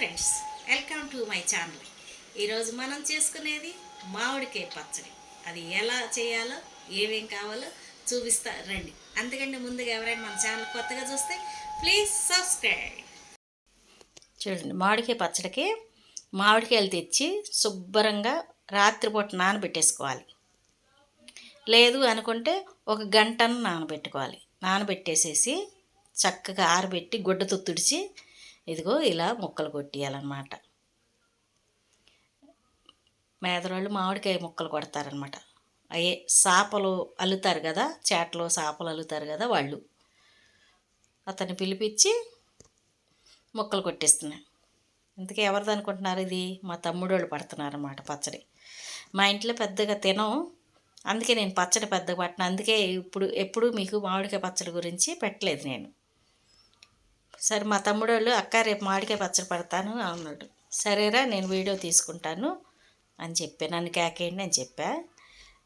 Friends welcome to my channel ఈరోజు మనం చేసుకునేది మామిడికాయ పచ్చడి. అది ఎలా చేయాలో ఏమేం కావాలో చూపిస్తా రండి. అందుకంటే ముందుగా ఎవరైనా మన ఛానల్ కొత్తగా చూస్తే ప్లీజ్ సబ్స్క్రైబ్ చూడండి మామిడికాయ పచ్చడికి మామిడికాయలు తెచ్చి శుభ్రంగా రాత్రిపూట నానబెట్టేసుకోవాలి. లేదు అనుకుంటే ఒక గంటను నానబెట్టుకోవాలి. నానబెట్టేసేసి చక్కగా ఆరబెట్టి గుడ్డతో తుడిచి ఇదిగో ఇలా ముక్కలు కొట్టేయాలన్నమాట. మేదరాళ్ళు మామిడికాయ ముక్కలు కొడతారనమాట అయ్యే సాపలు అల్లుతారు కదా చేటలో సాపలు అల్లుతారు కదా వాళ్ళు. అతన్ని పిలిపించి ముక్కలు కొట్టేస్తున్నాను ఇంతకీ ఎవరిది అనుకుంటున్నారు ఇది? మా తమ్ముడు వాళ్ళు పడుతున్నారన్నమాట పచ్చడి. మా ఇంట్లో పెద్దగా తినం. అందుకే నేను పచ్చడి పెద్దగా పట్టిన అందుకే ఇప్పుడు ఎప్పుడు మీకు మామిడికాయ పచ్చడి గురించి పెట్టలేదు నేను. సరే మా తమ్ముడు వాళ్ళు అక్క రేపు మామిడికాయ పచ్చడి పడతాను అన్నాడు. సరేరా నేను వీడియో తీసుకుంటాను అని చెప్పా. నన్ను కేకేయండి అని చెప్పా.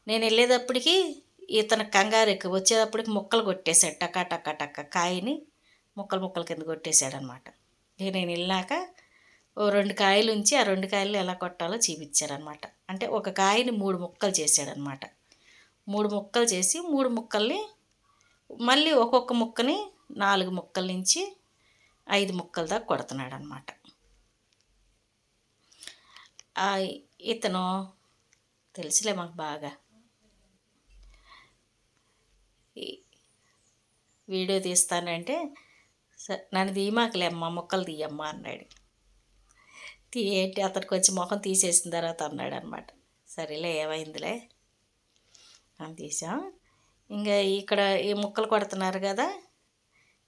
నేను వెళ్ళేటప్పటికి ఇతను కంగారు ఎక్కువ. వచ్చేటప్పటికి ముక్కలు కొట్టేశాడు టకా టకా టక్క కాయని ముక్కలు ముక్కల కింద కొట్టేశాడు అనమాట నేను వెళ్ళాక ఓ రెండు కాయలు ఉంచి ఆ రెండు కాయలు ఎలా కొట్టాలో చూపించాడనమాట అంటే ఒక కాయని మూడు ముక్కలు చేశాడనమాట. మూడు ముక్కలు చేసి మూడు ముక్కల్ని మళ్ళీ ఒక్కొక్క ముక్కని నాలుగు ముక్కల నుంచి ఐదు ముక్కల దాకా కొడుతున్నాడు అనమాట ఇతను తెలుసులే మాకు బాగా. ఈ- వీడియో తీస్తానంటే నన్ను తీయమాకలే అమ్మ ముక్కలు తీయమ్మా అన్నాడు. తీయేంటి అతనికి వచ్చి ముఖం తీసేసిన తర్వాత అన్నాడు అనమాట సరేలే ఏమైందిలే? అని తీసాం. ఇంకా ఇక్కడ ఈ ముక్కలు కొడుతున్నారు కదా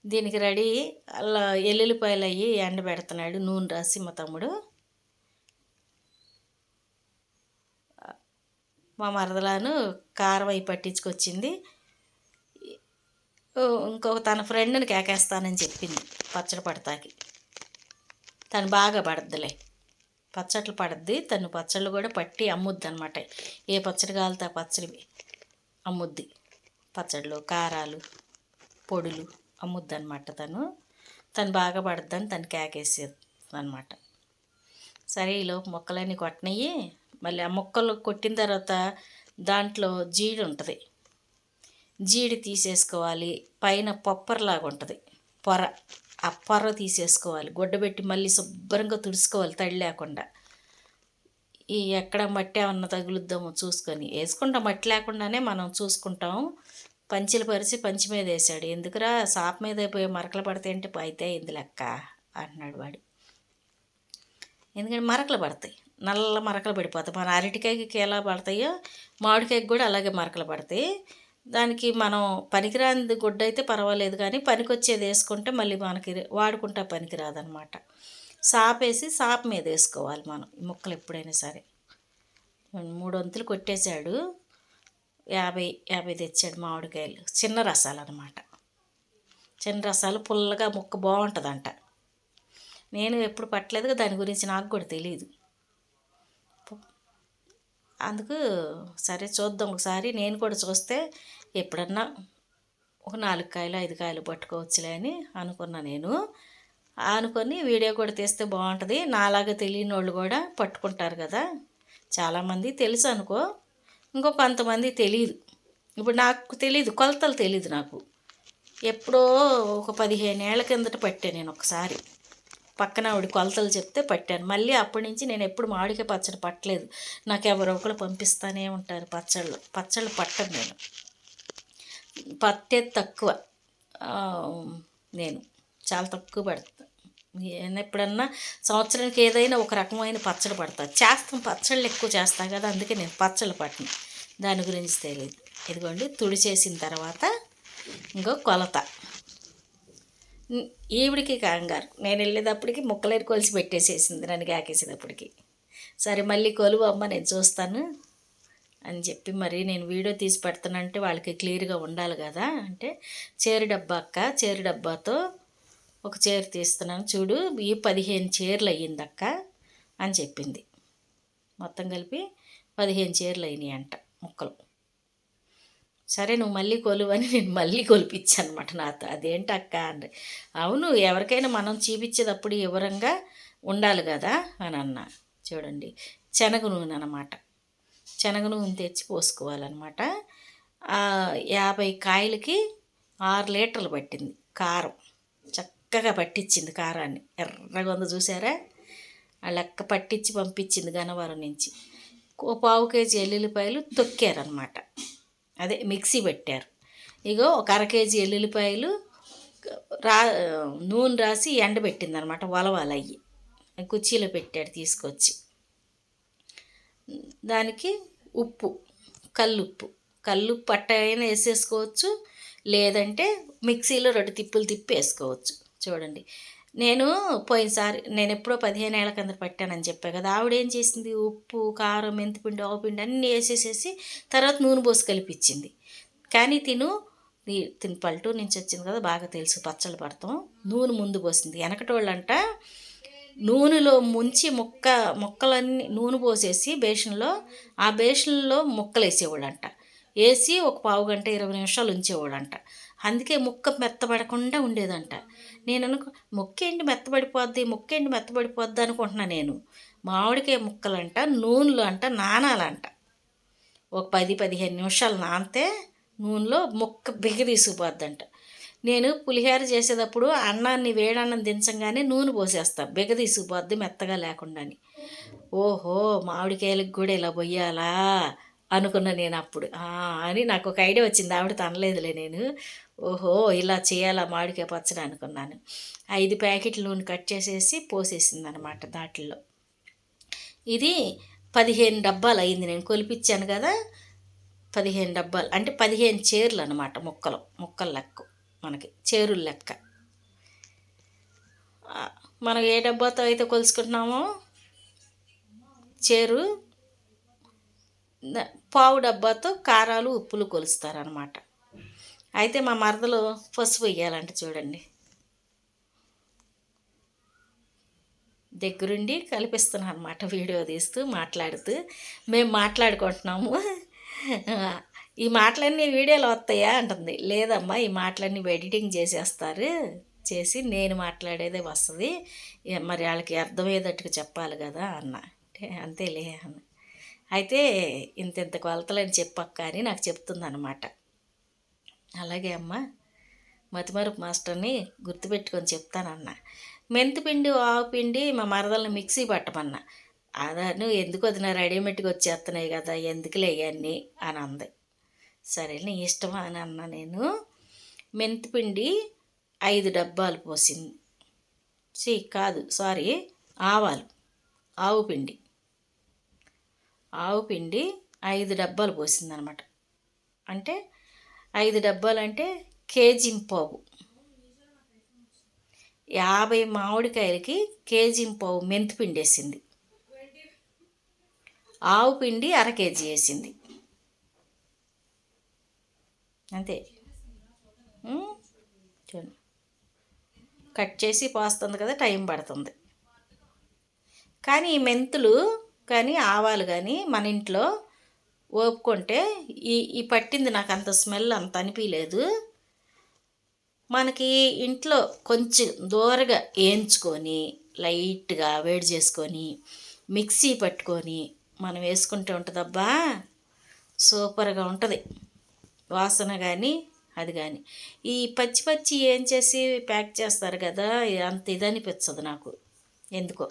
దీనికి రెడీ అలా ఎల్లుల్లిపాయలు అయ్యి ఎండ పెడుతున్నాడు నూనె రాసి మా తమ్ముడు. మా మరదలాను కారం అయి పట్టించుకొచ్చింది. ఇంకొక తన ఫ్రెండ్ని కేకేస్తానని చెప్పింది పచ్చడి పడతాకి. తను బాగా పడద్దులే. పచ్చట్లు పడద్ది తను పచ్చళ్ళు కూడా పట్టి అమ్ముద్ది అనమాట ఏ పచ్చడి కావాలితే ఆ పచ్చడి అమ్ముద్ది. పచ్చళ్ళు కారాలు పొడులు. అమ్ముద్ది అనమాట తను. తను బాగా పడద్దని తను కేకేసేది అనమాట సరే ఈలోపు మొక్కలన్నీ కొట్టినవి మళ్ళీ ఆ మొక్కలు కొట్టిన తర్వాత దాంట్లో జీడి ఉంటుంది. జీడి తీసేసుకోవాలి. పైన పొప్పరలాగా ఉంటుంది పొర. ఆ పొర తీసేసుకోవాలి. గుడ్డబెట్టి మళ్ళీ శుభ్రంగా తుడుచుకోవాలి తడి లేకుండా. ఈ ఎక్కడ మట్టి ఏమన్నా తగులుద్దామో చూసుకొని. వేసుకుంటాం మట్టి లేకుండానే మనం చూసుకుంటాం. పంచిలు పరిచి పంచి మీద వేసాడు ఎందుకురా సాప్ మీద పోయి మరకలు పడితే అంటే అయితే ఇంది లెక్క అంటున్నాడు వాడు. ఎందుకంటే మరకలు పడతాయి. నల్ల మరకలు పడిపోతాయి. మన అరటికాయకి ఎలా పడతాయో మామిడికాయకి కూడా అలాగే మరకలు పడతాయి. దానికి మనం పనికిరాని గుడ్డ అయితే పర్వాలేదు కానీ పనికొచ్చేది వేసుకుంటే మళ్ళీ మనకి వాడుకుంటా పనికిరాదనమాట సాపేసి సాప్ మీద వేసుకోవాలి మనం. ఈ ముక్కలు ఎప్పుడైనా సరే. మూడు వంతులు కొట్టేశాడు. యాభై యాభై తెచ్చాడు మామిడికాయలు. చిన్న రసాలు అనమాట చిన్న రసాలు పుల్లగా ముక్క బాగుంటుందంట. నేను ఎప్పుడు పట్టలేదు దాని గురించి నాకు కూడా తెలియదు అందుకు సరే చూద్దాం ఒకసారి. నేను కూడా చూస్తే ఎప్పుడన్నా ఒక నాలుగు కాయలు ఐదు కాయలు పట్టుకోవచ్చులే అని అనుకున్నా నేను. అనుకొని వీడియో కూడా తీస్తే బాగుంటుంది. నాలాగా తెలియని వాళ్ళు కూడా పట్టుకుంటారు కదా. చాలామంది తెలుసు అనుకో. ఇంకో కొంతమంది తెలియదు ఇప్పుడు నాకు తెలియదు కొలతలు తెలియదు నాకు. ఎప్పుడో ఒక పదిహేను ఏళ్ళ కిందట పట్టాను నేను ఒకసారి. పక్కన ఆవిడ కొలతలు చెప్తే పట్టాను. మళ్ళీ అప్పటి నుంచి నేను ఎప్పుడు మామిడికాయ పచ్చడి పట్టలేదు. నాకు ఎవరో ఒకరు పంపిస్తూనే ఉంటారు పచ్చళ్ళు. పచ్చళ్ళు పట్టను నేను. పట్టేది తక్కువ. నేను చాలా తక్కువ పడతా. నేను ఎప్పుడన్నా సంవత్సరానికి ఏదైనా ఒక రకమైన పచ్చడి పడతా. చేస్తాం పచ్చళ్ళు ఎక్కువ చేస్తాను కదా అందుకే నేను పచ్చళ్ళు పట్టను. దాని గురించి తెలియదు ఇదిగోండి తుడి చేసిన తర్వాత ఇంకో కొలత. ఈవిడికి కంగారు. నేను వెళ్ళేటప్పటికి ముక్కలేరు కొలిసి పెట్టేసేసింది నన్ను కాకేసేటప్పటికి సరే మళ్ళీ కొలువు అమ్మ నేను చూస్తాను అని చెప్పి మరి నేను వీడియో తీసి పెడుతానంటే వాళ్ళకి క్లియర్గా ఉండాలి కదా అంటే చీర డబ్బా అక్క చీర డబ్బాతో ఒక చీర తీస్తున్నాను చూడు ఈ పదిహేను చీరలు అయ్యింది అక్క అని చెప్పింది. మొత్తం కలిపి పదిహేను చీరలు అయినాయి అంట ముక్కలు. సరే నువ్వు మళ్ళీ కొలువని నేను మళ్ళీ కొలిపించాను అనమాట నాతో. అదేంటి అక్క అని అవును ఎవరికైనా మనం చూపించేటప్పుడు వివరంగా ఉండాలి కదా అని అన్న. చూడండి శనగ నూనె అనమాట శనగ నూనె తెచ్చి పోసుకోవాలన్నమాట. యాభై కాయలకి ఆరు లీటర్లు పట్టింది కారం. చక్కగా పట్టించింది కారాన్ని. ఎర్రగా ఉంది చూసారా? ఆ లెక్క పట్టించి పంపించింది గనవరం నుంచి. పావు కేజీ ఎల్లుల్లిపాయలు తొక్కారనమాట అదే మిక్సీ పెట్టారు. ఇగో ఒక అర కేజీ ఎల్లుల్లిపాయలు రా నూనె రాసి ఎండబెట్టింది అనమాట వలవాలి అయ్యి కుర్చీలో పెట్టాడు తీసుకొచ్చి. దానికి ఉప్పు కల్లుప్పు. కల్లుప్పు అట్ట అయినా వేసేసుకోవచ్చు లేదంటే మిక్సీలో రెండు తిప్పులు తిప్పి వేసుకోవచ్చు. చూడండి. నేను పోయినసారి నేను ఎప్పుడో పదిహేను ఏళ్ళ కింద పెట్టానని చెప్పా కదా ఆవిడ ఏం చేసింది? ఉప్పు కారం మెంతిపిండి ఆవుపిండి అన్నీ వేసేసేసి తర్వాత నూనె పోసి కలిపిచ్చింది. కానీ తిను తిని పల్లెటూరు నుంచి వచ్చింది కదా బాగా తెలుసు పచ్చళ్ళు పడతాం. నూనె ముందు పోసింది. వెనకటోళ్ళంట నూనెలో ముంచి ముక్క ముక్కలన్నీ నూనె పోసేసి బేషన్లో ఆ బేషన్లో ముక్కలు వేసేవాళ్ళంట. వేసి ఒక పావు గంట ఇరవై నిమిషాలు ఉంచేవాడంట అందుకే ముక్క మెత్తబడకుండా ఉండేదంట. నేను అనుకో ముక్క మెత్తబడిపోద్ది? ముక్క మెత్తబడిపోద్ది? అనుకుంటున్నా నేను. మామిడికాయ ముక్కలంట నూనెలు అంట నానాలంట ఒక పది పదిహేను నిమిషాలు నానితే నూనెలో ముక్క బిగదీసిపోద్దంట నేను పులిహోర చేసేటప్పుడు అన్నాన్ని వేడన్నం దించంగానే నూనె పోసేస్తా. బిగదీసిపోద్ది మెత్తగా లేకుండా ఓహో మామిడికాయలకు కూడా ఇలా పొయ్యాలా? అనుకున్నా నేను అప్పుడు. అని నాకు ఒక ఐడియా వచ్చింది. ఆవిడ తనలేదులే నేను. ఓహో ఇలా చేయాలా మామిడికాయ పచ్చడి అనుకున్నాను. ఐదు ప్యాకెట్లు నూనె కట్ చేసేసి పోసేసింది అనమాట దాటిల్లో ఇది పదిహేను డబ్బాలు అయింది. నేను కొలిపించాను కదా పదిహేను డబ్బాలు. అంటే పదిహేను చీరలు అనమాట ముక్కలు ముక్కల లెక్క మనకి చేరుల లెక్క. మనం ఏ డబ్బాతో అయితే కొలుసుకుంటున్నామో చేరు పావు డబ్బాతో కారాలు ఉప్పులు కొలుస్తారనమాట. అయితే మా మరదలు పసుపు వేయాలంట చూడండి. దగ్గరుండి కల్పిస్తున్నాను అనమాట వీడియో తీస్తూ మాట్లాడుతూ. మేము మాట్లాడుకుంటున్నాము. ఈ మాటలన్నీ వీడియోలో వస్తాయా అంటుంది. లేదమ్మా ఈ మాటలన్నీ ఎడిటింగ్ చేసేస్తారు. చేసి నేను మాట్లాడేదే వస్తుంది. మరి వాళ్ళకి అర్థమయ్యేటట్టుగా చెప్పాలి కదా అన్న. అంతేలే అన్న. అయితే ఇంత ఇంత కొలతలని చెప్పక్క అని నాకు చెప్తుందనమాట అలాగే అమ్మ. మతిమరుపు మాస్టర్ని గుర్తుపెట్టుకొని చెప్తానన్న. మెంతిపిండి ఆవు పిండి మా మరదలను మిక్సీ పట్టమన్నా. అదను ఎందుకు వదిన? రెడీమేడ్గా వచ్చేస్తున్నాయి కదా ఎందుకులే ఇవన్నీ అని అంది. సరే నీ ఇష్టమా? అని అన్నా నేను. మెంతిపిండి ఐదు డబ్బాలు పోసింది. సి కాదు సారీ ఆవాలు ఆవు పిండి ఆవు పిండి ఐదు డబ్బాలు పోసిందనమాట. అంటే ఐదు డబ్బాలంటే కేజీ పావు. యాభై మామిడికాయలకి కేజీ పావు మెంతి పిండి వేసింది ఆవు పిండి అర కేజీ వేసింది. అంతే. చూడండి. కట్ చేసి పోస్తుంది కదా టైం పడుతుంది. కానీ ఈ మెంతులు కానీ ఆవాలు కానీ మన ఇంట్లో ఓపుకుంటే ఈ ఈ పట్టింది నాకు అంత స్మెల్ అంత అనిపించలేదు మనకి ఇంట్లో కొంచెం దూరగా వేయించుకొని లైట్గా వేడి చేసుకొని మిక్సీ పట్టుకొని మనం వేసుకుంటే ఉంటుందబ్బా. సూపర్గా ఉంటుంది. వాసన కానీ అది కానీ ఈ పచ్చి పచ్చి ఏం చేసి ప్యాక్ చేస్తారు కదా అంత ఇది అనిపించదు నాకు. ఎందుకో.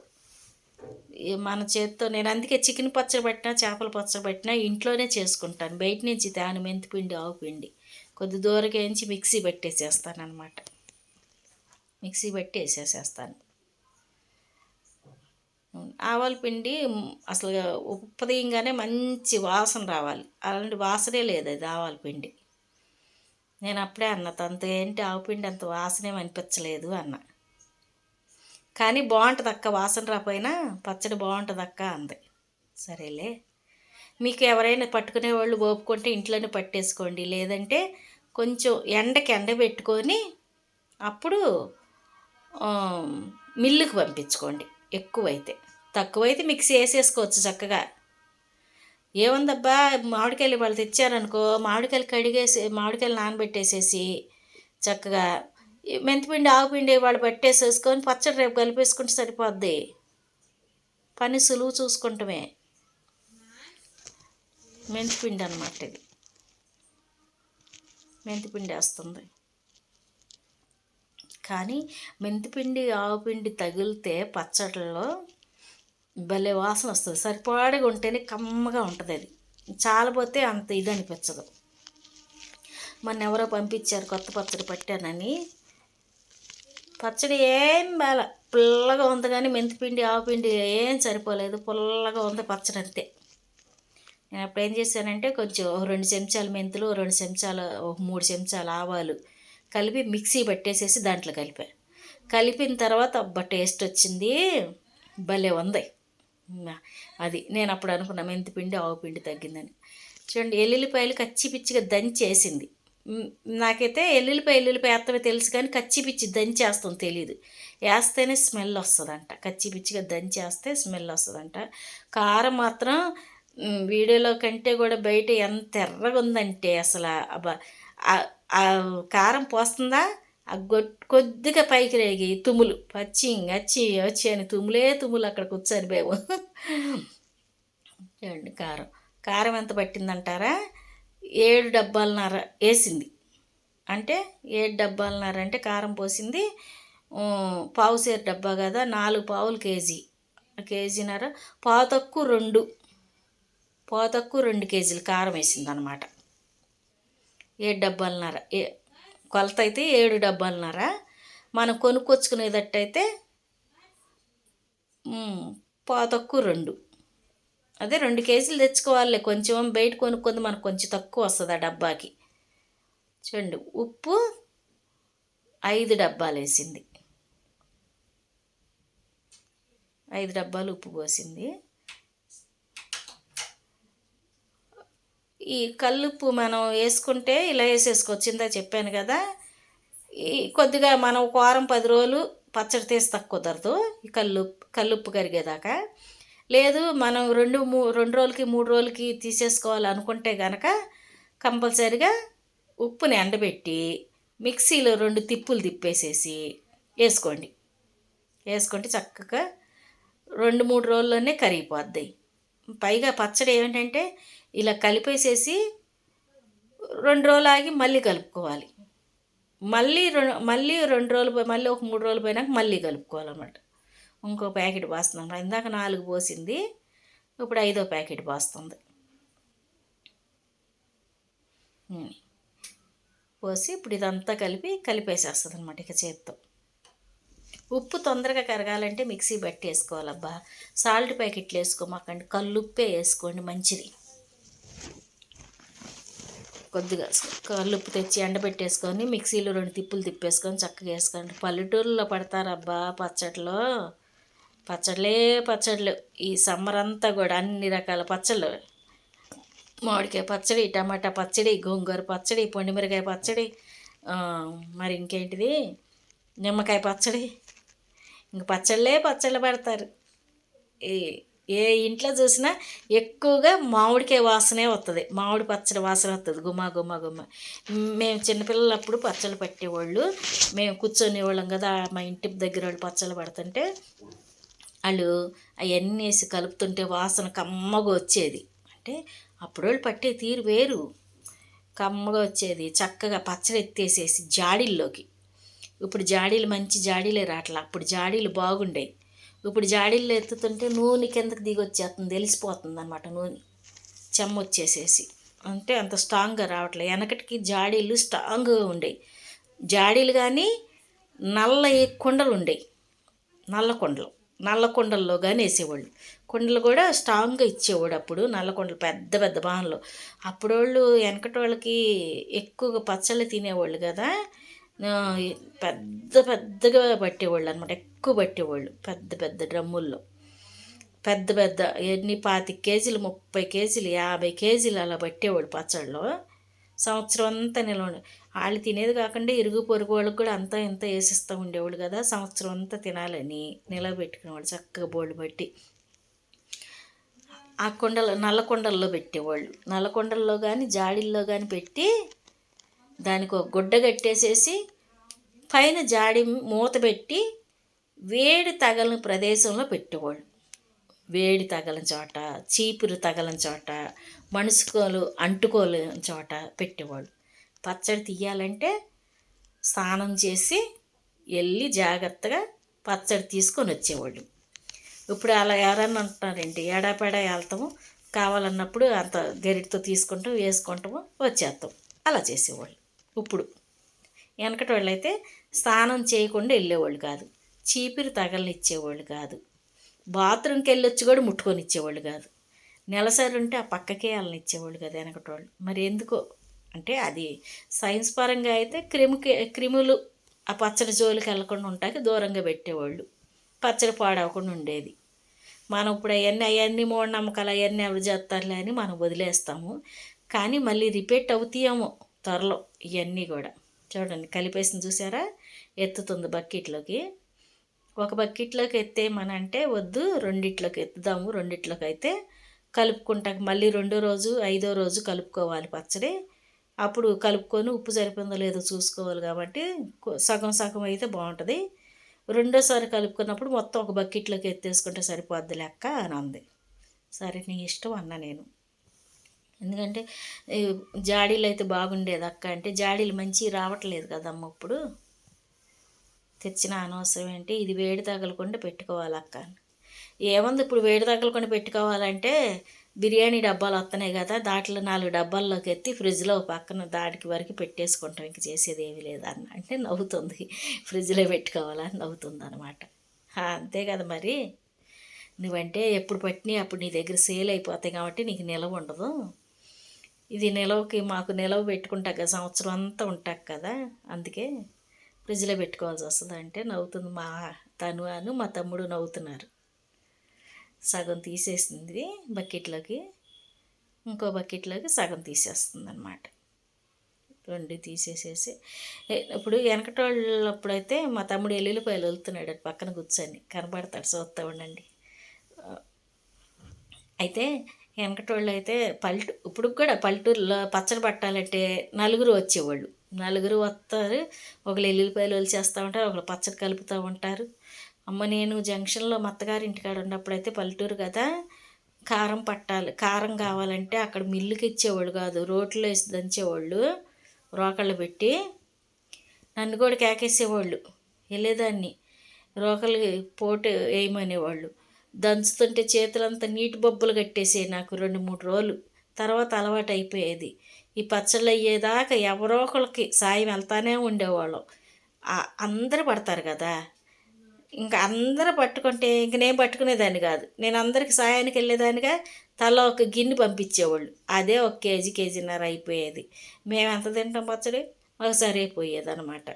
మన చేతితో నేను అందుకే చికెన్ పచ్చడి పెట్టినా చేపల పచ్చడి పెట్టినా ఇంట్లోనే చేసుకుంటాను. బయట నుంచి దాని మెంతిపిండి ఆవు పిండి కొద్ది దూరగా వేయించి మిక్సీ పెట్టేసేస్తాను అనమాట మిక్సీ పెట్టి వేసేసేస్తాను. ఆవాల పిండి అసలు ఉప్పదీయంగానే మంచి వాసన రావాలి. అలాంటి వాసనే లేదు అది ఆవాల పిండి. నేను అప్పుడే అన్న తనతో ఏంటి ఆవు పిండి అంత వాసనేం అనిపించలేదు అన్న. కానీ బాగుంటుంది అక్క వాసన రాపోయినా పచ్చడి బాగుంటుంది అక్క అంది. సరేలే. మీకు ఎవరైనా పట్టుకునే వాళ్ళు ఓపుకుంటే ఇంట్లోనే పట్టేసుకోండి. లేదంటే కొంచెం ఎండకి ఎండ పెట్టుకొని అప్పుడు మిల్లుకి పంపించుకోండి. ఎక్కువైతే. తక్కువైతే మిక్సీ వేసేసుకోవచ్చు చక్కగా. ఏముందబ్బా మామిడికాయలు వాళ్ళు తెచ్చారనుకో మామిడికాయలు కడిగేసి మామిడికాయలు నానబెట్టేసేసి చక్కగా మెంతిపిండి ఆవుపిండి వాళ్ళు పట్టేసేసుకొని పచ్చడి రేపు కలిపేసుకుంటే సరిపోద్ది. పని సులువు చూసుకుంటమే. మెంతిపిండి అనమాట ఇది. మెంతిపిండి వేస్తుంది. కానీ మెంతిపిండి ఆవుపిండి తగిలితే పచ్చడిలో భలే వాసన వస్తుంది. సరిపడగా ఉంటేనే కమ్మగా ఉంటుంది అది. చాలపోతే అంత ఇది అనిపించదు. మొన్న ఎవరో పంపించారు కొత్త పచ్చడి పట్టానని. పచ్చడి ఏం బాల పుల్లగా ఉంది కానీ మెంతిపిండి ఆవుపిండి ఏం సరిపోలేదు. పుల్లగా ఉంది పచ్చడి అంతే. నేను అప్పుడు ఏం చేశానంటే కొంచెం రెండు చెంచాలు మెంతులు రెండు చెంచాలు ఒక మూడు చెంచాలు ఆవాలు కలిపి మిక్సీ పట్టేసేసి దాంట్లో కలిపా. కలిపిన తర్వాత అబ్బా టేస్ట్ వచ్చింది. భలే ఉంది. అది నేను అప్పుడు అనుకున్నా మెంతిపిండి ఆవు పిండి తగ్గిందని. చూడండి ఎల్లుల్లిపాయలు కచ్చి పిచ్చిగా దంచేసింది. నాకైతే ఎల్లుల్లిపాయ ఎల్లుల్లిపాయ వేస్తామే తెలుసు కానీ కచ్చి పిచ్చి దంచేస్తాం తెలియదు వేస్తేనే స్మెల్ వస్తుందంట. కచ్చి పిచ్చిగా దంచేస్తే స్మెల్ వస్తుందంట. కారం మాత్రం వీడియోలో కంటే కూడా బయట ఎంత ఎర్రగా ఉందంటే అసలు అబ్బా కారం పోస్తుందా? ఆ కొద్దిగా పైకి రేగి తుమ్ములు పచ్చి అచ్చి వచ్చి అని తుమ్ములే తుమ్ములు అక్కడ కూర్చొని మేము చూడండి కారం. కారం ఎంత పట్టిందంటారా? ఏడు డబ్బాలన్నర వేసింది. అంటే ఏడు డబ్బాలన్నర అంటే కారం పోసింది. పావు సేరు డబ్బా కదా నాలుగు పావులు కేజీ. కేజీన్నర పాతక్కు రెండు. పాతక్కు రెండు కేజీలు కారం వేసింది అనమాట ఏడు డబ్బాలన్నర ఏ కొలత అయితే ఏడు డబ్బాలన్నర మనం కొనుక్కొచ్చుకునేటట్టయితే పాతక్కు రెండు. అదే రెండు కేజీలు తెచ్చుకోవాలి కొంచెం బయట కొనుక్కుంది మనకు కొంచెం తక్కువ వస్తుంది ఆ డబ్బాకి. చూడండి ఉప్పు ఐదు డబ్బాలు వేసింది. ఐదు డబ్బాలు ఉప్పు పోసింది. ఈ కల్లుప్పు మనం వేసుకుంటే ఇలా వేసేసుకోవచ్చు. ఇందా చెప్పాను కదా ఈ కొద్దిగా మనం ఒక వారం పది రోజులు పచ్చడి తీసి తక్కువ కుదరదు ఈ కల్లు కల్లుప్పు కరిగేదాకా. లేదు మనం రెండు మూ రెండు రోజులకి మూడు రోజులకి తీసేసుకోవాలనుకుంటే గనక కనుక కంపల్సరిగా ఉప్పుని ఎండబెట్టి మిక్సీలో రెండు తిప్పులు తిప్పేసేసి వేసుకోండి. వేసుకుంటే చక్కగా రెండు మూడు రోజుల్లోనే కరిగిపోద్ది. పైగా పచ్చడి ఏమిటంటే ఇలా కలిపేసేసి రెండు రోజులు ఆగి మళ్ళీ కలుపుకోవాలి. మళ్ళీ రెండు మళ్ళీ రెండు రోజులు మళ్ళీ ఒక మూడు రోజులు పోయినాక మళ్ళీ కలుపుకోవాలన్నమాట. ఇంకో ప్యాకెట్ పోస్తుంది ఇందాక నాలుగు పోసింది ఇప్పుడు ఐదో ప్యాకెట్ పోస్తుంది. పోసి ఇప్పుడు ఇదంతా కలిపి కలిపేసేస్తుంది అనమాట ఇక చేత్తో. ఉప్పు తొందరగా కరగాలంటే మిక్సీ పట్టేసుకోవాలబ్బా సాల్ట్ ప్యాకెట్లు వేసుకోమాకండి. కల్లుప్పే వేసుకోండి మంచిది. కొద్దిగా కల్లుప్పు తెచ్చి ఎండబెట్టేసుకొని మిక్సీలో రెండు తిప్పులు తిప్పేసుకొని చక్కగా వేసుకోండి. పల్లెటూరులో పడతారబ్బా పచ్చట్లో. పచ్చళ్ళే పచ్చళ్ళు ఈ సమ్మర్ అంతా కూడా అన్ని రకాల పచ్చళ్ళు. మామిడికాయ పచ్చడి టమాటా పచ్చడి గోంగూర పచ్చడి పొండిమిరకాయ పచ్చడి మరి ఇంకేంటిది? నిమ్మకాయ పచ్చడి. ఇంక పచ్చళ్ళే పచ్చళ్ళు పెడతారు. ఏ ఏ ఇంట్లో చూసినా ఎక్కువగా మామిడికాయ వాసనే వస్తుంది మామిడి పచ్చడి వాసన వస్తుంది గుమ్మ గుమ్మ గుమ్మ. మేము చిన్నపిల్లలప్పుడు పచ్చళ్ళు పట్టేవాళ్ళు. మేము కూర్చొనేవాళ్ళం కదా మా ఇంటి దగ్గర వాళ్ళు పచ్చళ్ళు పడుతుంటే. వాళ్ళు అవన్నీ వేసి కలుపుతుంటే వాసన కమ్మగా వచ్చేది. అంటే అప్పుడు వాళ్ళు పట్టే తీరు వేరు. కమ్మగా వచ్చేది. చక్కగా పచ్చడి ఎత్తేసేసి జాడీల్లోకి. ఇప్పుడు జాడీలు మంచి జాడీలే రాట్లా. అప్పుడు జాడీలు బాగుండేవి ఇప్పుడు జాడీలు ఎత్తుతుంటే నూనె కిందకి దిగి వచ్చేస్తుంది. తెలిసిపోతుంది అనమాట నూనె. చెమ్మ వచ్చేసేసి. అంటే అంత స్ట్రాంగ్గా రావట్లేదు వెనకటికి జాడీలు స్ట్రాంగ్గా ఉండేవి జాడీలు కానీ నల్ల కుండలు ఉండేవి నల్ల కుండలు. నల్ల కుండల్లో కానీ వేసేవాళ్ళు. కుండలు కూడా స్ట్రాంగ్గా ఇచ్చేవాడు అప్పుడు నల్ల కుండలు పెద్ద పెద్ద బాణలు అప్పుడు వాళ్ళు వెనకటి వాళ్ళకి ఎక్కువగా పచ్చళ్ళు తినేవాళ్ళు కదా పెద్ద పెద్దగా పట్టేవాళ్ళు అనమాట ఎక్కువ పట్టేవాళ్ళు పెద్ద పెద్ద డ్రమ్ముల్లో. పెద్ద పెద్ద ఎన్ని పాతి కేజీలు ముప్పై కేజీలు యాభై కేజీలు అలా పట్టేవాడు పచ్చళ్ళు. సంవత్సరం అంతా నిల్వ వాళ్ళు తినేది కాకుండా ఇరుగు పొరుగు వాళ్ళకి కూడా అంతా ఇంత వేసిస్తూ ఉండేవాళ్ళు కదా సంవత్సరం అంతా తినాలని నిలవ పెట్టుకునేవాళ్ళు చక్కగా బోళ్ళు బట్టి ఆ కొండలు నల్ల కుండల్లో పెట్టేవాళ్ళు. నల్ల కుండల్లో కానీ జాడీల్లో కానీ పెట్టి దానికి ఒక గుడ్డ కట్టేసేసి పైన జాడి మూత పెట్టి వేడి తగలని ప్రదేశంలో పెట్టేవాళ్ళు. వేడి తగలని చోట చీపురు తగలని చోట మనుసుకోలు అంటుకోలేని చోట పెట్టేవాళ్ళు. పచ్చడి తీయాలంటే స్నానం చేసి వెళ్ళి జాగ్రత్తగా పచ్చడి తీసుకొని వచ్చేవాళ్ళు. ఇప్పుడు అలా ఎవరన్నా ఉంటున్నారండి ఏడాపేడా వెళ్తాము కావాలన్నప్పుడు అంత గరిటితో తీసుకుంటాం వేసుకుంటాము వచ్చేస్తాం. అలా చేసేవాళ్ళు. ఇప్పుడు వెనకటి వాళ్ళు అయితే స్నానం చేయకుండా వెళ్ళేవాళ్ళు కాదు చీపిరి తగలనిచ్చేవాళ్ళు కాదు బాత్రూమ్కి వెళ్ళొచ్చి కూడా ముట్టుకొని ఇచ్చేవాళ్ళు కాదు. నెలసరి ఉంటే ఆ పక్కకే వాళ్ళని ఇచ్చేవాళ్ళు కదా వెనకటి వాళ్ళు మరి ఎందుకో? అంటే అది సైన్స్ పరంగా అయితే క్రిమికి క్రిములు ఆ పచ్చడి జోలికి వెళ్ళకుండా ఉంటాకి దూరంగా పెట్టేవాళ్ళు. పచ్చడి పాడవకుండా ఉండేది. మనం ఇప్పుడు అవన్నీ అవన్నీ మూఢనమ్మకాలు అవన్నీ ఎవరు చేస్తారులే అని మనం వదిలేస్తాము. కానీ మళ్ళీ రిపీట్ అవుతాయేమో త్వరలో ఇవన్నీ కూడా. చూడండి కలిపేసింది చూసారా? ఎత్తుతుంది బకెట్లోకి. ఒక బకెట్లోకి ఎత్తేయమనంటే వద్దు రెండిట్లోకి ఎత్తుదాము రెండిట్లోకి అయితే కలుపుకుంటాక మళ్ళీ రెండో రోజు ఐదో రోజు కలుపుకోవాలి పచ్చడి. అప్పుడు కలుపుకొని ఉప్పు సరిపోయిందో లేదో చూసుకోవాలి కాబట్టి సగం సగం అయితే బాగుంటుంది. రెండోసారి కలుపుకున్నప్పుడు మొత్తం ఒక బకెట్లోకి ఎత్తేసుకుంటే సరిపోద్ది లెక్క అని అంది. సరే నీ ఇష్టం అన్న నేను. ఎందుకంటే జాడీలు అయితే బాగుండేది అక్క అంటే జాడీలు మంచి రావట్లేదు కదమ్మ ఇప్పుడు. తెచ్చిన అనవసరం ఏంటి? ఇది వేడి తగలకుండా పెట్టుకోవాలి అక్క ఏముంది ఇప్పుడు వేడి తగలకుండా పెట్టుకోవాలంటే బిర్యానీ డబ్బాలు వస్తున్నాయి కదా దాంట్లో నాలుగు డబ్బాల్లోకి ఎత్తి ఫ్రిడ్జ్లో పక్కన దానికి వరకు పెట్టేసుకుంటాం. ఇంక చేసేది ఏమీ లేదన్న అంటే నవ్వుతుంది. ఫ్రిడ్జ్లో పెట్టుకోవాలని నవ్వుతుంది అనమాట అంతే కదా మరి. నువ్వంటే ఎప్పుడు పట్టినాయి అప్పుడు నీ దగ్గర సేల్ అయిపోతాయి కాబట్టి నీకు నిలవ ఉండదు. ఇది నిలవకి మాకు నిలవ పెట్టుకుంటా కదా సంవత్సరం అంతా ఉంటాక కదా. అందుకే ఫ్రిడ్జ్లో పెట్టుకోవాల్సి వస్తుంది అంటే నవ్వుతుంది మా తను అను మా తమ్ముడు నవ్వుతున్నారు. సగం తీసేసింది బకెట్లోకి. ఇంకో బకెట్లోకి సగం తీసేస్తుంది అనమాట రెండు తీసేసేసి. ఇప్పుడు వెనకటోళ్ళప్పుడైతే మా తమ్ముడు ఎల్లుల్లిపాయలు వెళ్తున్నాడు పక్కన కూర్చొని. కనబడతాడు చూస్తూ ఉండండి అయితే వెనకటోళ్ళు అయితే పల్లెటూ ఇప్పుడు కూడా పల్లెటూరులో పచ్చడి పట్టాలంటే నలుగురు వచ్చేవాళ్ళు. నలుగురు వస్తారు ఒకళ్ళు ఎల్లుల్లిపాయలు వలిచేస్తూ ఉంటారు ఒకళ్ళు పచ్చడి కలుపుతూ ఉంటారు. అమ్మ నేను జంక్షన్లో మత్తగారి ఇంటికాడ ఉన్నప్పుడైతే పల్లెటూరు కదా కారం పట్టాలి. కారం కావాలంటే అక్కడ మిల్లుకి ఇచ్చేవాళ్ళు కాదు రోట్లో వేసి దంచేవాళ్ళు రోకళ్ళు పెట్టి నన్ను కూడా కేకేసేవాళ్ళు వెళ్ళేదాన్ని. రోకలు పోటు వేయమనేవాళ్ళు. దంచుతుంటే చేతులంతా నీటి బొబ్బలు కట్టేసే నాకు రెండు మూడు రోజులు. తర్వాత అలవాటు అయిపోయేది. ఈ పచ్చళ్ళు అయ్యేదాకా ఎవరో ఒకరికి సాయం వెళ్తానే ఉండేవాళ్ళం. అందరు పడతారు కదా. ఇంకా అందరూ పట్టుకుంటే ఇంక నేను పట్టుకునేదాన్ని కాదు. నేను అందరికి సాయానికి వెళ్ళేదానిగా తల ఒక గిన్నె పంపించేవాళ్ళు. అదే ఒక కేజీ కేజీన్నర అయిపోయేది. మేము ఎంత తింటాం పచ్చడి? మాకు సరైపోయేది అనమాట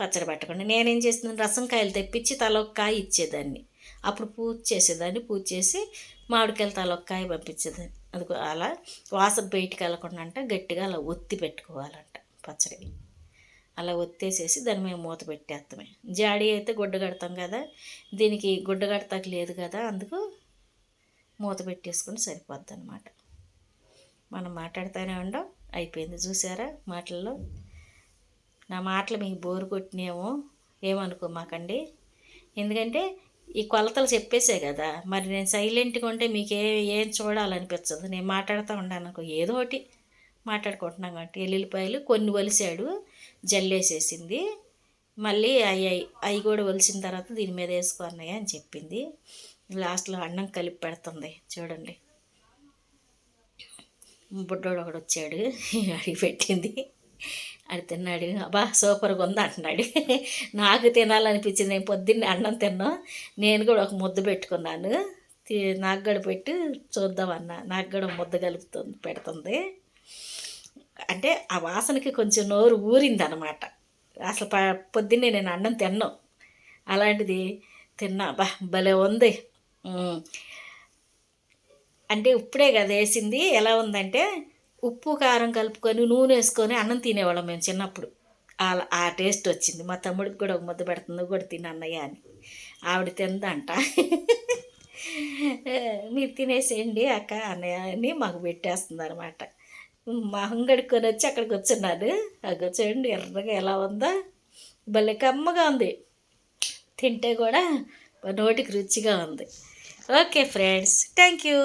పచ్చడి పట్టకుండా నేనేం చేస్తున్నాను రసం కాయలు తెప్పించి తల ఒక కాయ ఇచ్చేదాన్ని. అప్పుడు పూజ చేసేదాన్ని. పూజ చేసి మామిడికాయలు తల ఒక కాయ పంపించేదాన్ని. అది అలా వాసన బయటికి వెళ్ళకుండా అంటే గట్టిగా అలా ఒత్తి పెట్టుకోవాలంట పచ్చడి. అలా ఒత్తేసేసి దాన్ని మేము మూత పెట్టేస్తామే జాడీ అయితే గుడ్డ కడతాం కదా దీనికి గుడ్డ కడతాక లేదు కదా అందుకు మూత పెట్టేసుకుని సరిపోద్ది అనమాట మనం మాట్లాడుతూనే ఉండం. అయిపోయింది చూసారా మాటల్లో? నా మాటలు మీకు బోరు కొట్టినేమో ఏమనుకో మాకండి. ఎందుకంటే ఈ కొలతలు చెప్పేసే కదా మరి నేను సైలెంట్గా ఉంటే మీకు ఏ ఏం చూడాలనిపించదు నేను మాట్లాడుతూ ఉన్నాను ఏదో ఒకటి మాట్లాడుకుంటున్నాం కాబట్టి ఎల్లుల్లిపాయలు కొన్ని వలిసాడు జల్లేసేసింది. మళ్ళీ అవి అవి కూడా ఒలిసిన తర్వాత దీని మీద అన్నయ్య అని చెప్పింది. లాస్ట్లో అన్నం కలిపి పెడుతుంది. చూడండి. బుడ్డోడు ఒకడు వచ్చాడు. అడిగి పెట్టింది. అది తిన్నాడు. అబ్బా సూపర్గా ఉంది అంటున్నాడు. నాకు తినాలనిపించింది. నేను పొద్దున్నే అన్నం తిన్నా. నేను కూడా ఒక ముద్ద పెట్టుకున్నాను. నాకు కూడా పెట్టి చూద్దామన్నా నాకు కూడా ముద్ద కలుపుతుంది పెడుతుంది. అంటే ఆ వాసనకి కొంచెం నోరు ఊరింది అనమాట అసలు ప పొద్దున్నే నేను అన్నం తిన్నాం. అలాంటిది తిన్నా. బా భలే ఉంది. అంటే ఇప్పుడే కదా వేసింది. ఎలా ఉందంటే ఉప్పు కారం కలుపుకొని నూనె వేసుకొని అన్నం తినేవాళ్ళం మేము చిన్నప్పుడు. అలా ఆ టేస్ట్ వచ్చింది. మా తమ్ముడికి కూడా ఒక ముద్ద పెడుతుంది. కూడా తిని అన్నయ్య అని. ఆవిడ తిందంట. మీరు తినేసేయండి అక్క అన్నయ్య అని మాకు పెట్టేస్తుంది అనమాట మహం కడుక్కొని వచ్చి అక్కడ కూర్చున్నాను ఆ చూడండి ఎర్రగా ఎలా ఉందా. భలే కమ్మగా ఉంది. తింటే కూడా నోటికి రుచిగా ఉంది. Okay friends thank you.